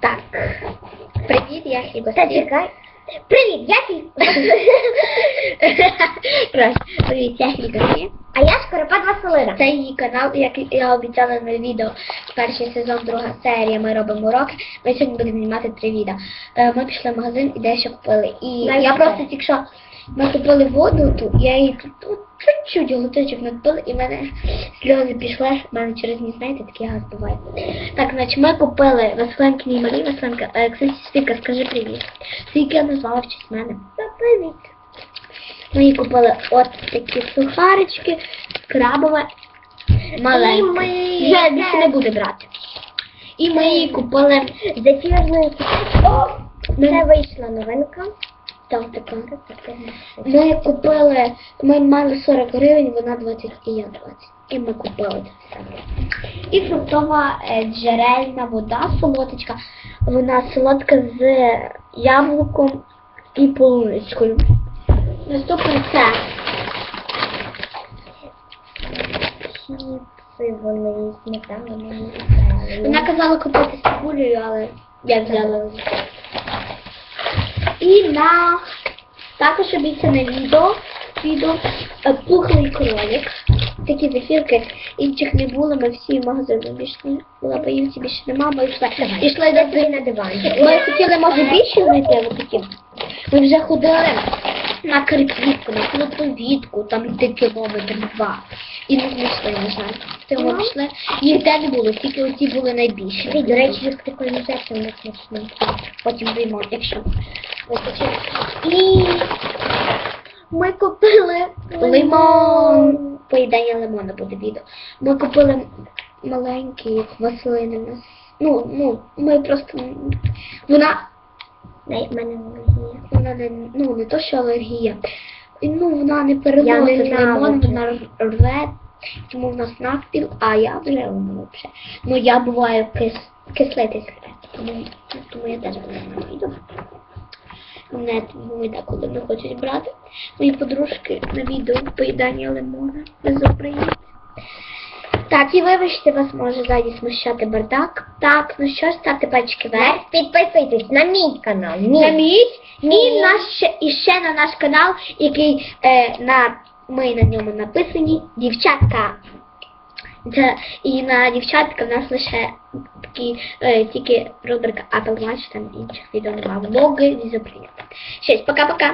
Так. Привіт, я Та Хібастір. чекай. Привіт, я Філіп. Краще. Привіт, я Хібастір. А я Шкоропад Василина. Це її канал, як я обіцяла на відео. Перший сезон, друга серія. Ми робимо уроки. Ми сьогодні будемо знімати три відео. Е, Ми пішли в магазин і дещо купили. І я просто тільки що ми купили воду тут, я її тут чуть-чуть глоточок надпила, і в мене сльози пішли. В мене через ніс, знаєте, такий газ буває. Так, значить, ми купили Василенки і Марі. Василенка, е, кстати, Свіка, скажи привіт. Свіка я назвала в честь мене. Та привіт. Ми купили от такі сухарички, крабове, маленьке. І ми Вже більше не буде брати. І ми їй купили Зефірною О, це вийшла новинка. Так, така. Ми купили, ми мали 40 гривень, вона 20 і я 20. І ми купили це все. І фруктова е, джерельна вода, солодочка. Вона солодка з яблуком і полуничкою. Наступне це Чіпси вони взяли. Вона казала купити з цибулею, але я взяла. І на також обіцяне відео, відео е, пухлий кролик. Такі зефірки, інших не було, ми всі в магазини пішли. Була поївці більше нема, ми йшли. Ішли до на дивані. Ми хотіли, може, більше знайти але такі. Ми вже ходили на криквітку, на плотовітку, там йти кілометр два. І не знайшли, не знаю. Тому пішли. Їх де не було, тільки оці були найбільші. До речі, як прикольно взяти не смачно. Потім виймо, якщо вистачить. І ми купили лимон. Поїдання лимона буде відео. Ми купили в нас. Ну, ну, ми просто. Вона, Дай в мене алергія. вона не, ну, не то, що алергія. Ну, вона не переносить лимон, вона рве, тому в нас навпіл, а я вже ну, взагалі. Ну, я буваю кис, кислитий секрет, тому, я теж ненавиджу. Мене тому деколи не хочуть брати. Мої подружки на відео поїдання лимона без України. Так, і вибачте, вас може ззаді смущати бардак. Так, ну що ж, ставте пальчики вверх. Підписуйтесь на мій канал. На Мій. мій Мій. наш, ще- і ще на наш канал, який е, на, ми на ньому написані дівчатка. Це, і на дівчатка в нас лише такі, е, тільки рубрика Watch, там інших відео немає. Влоги, візоприйняти. Щось, пока-пока.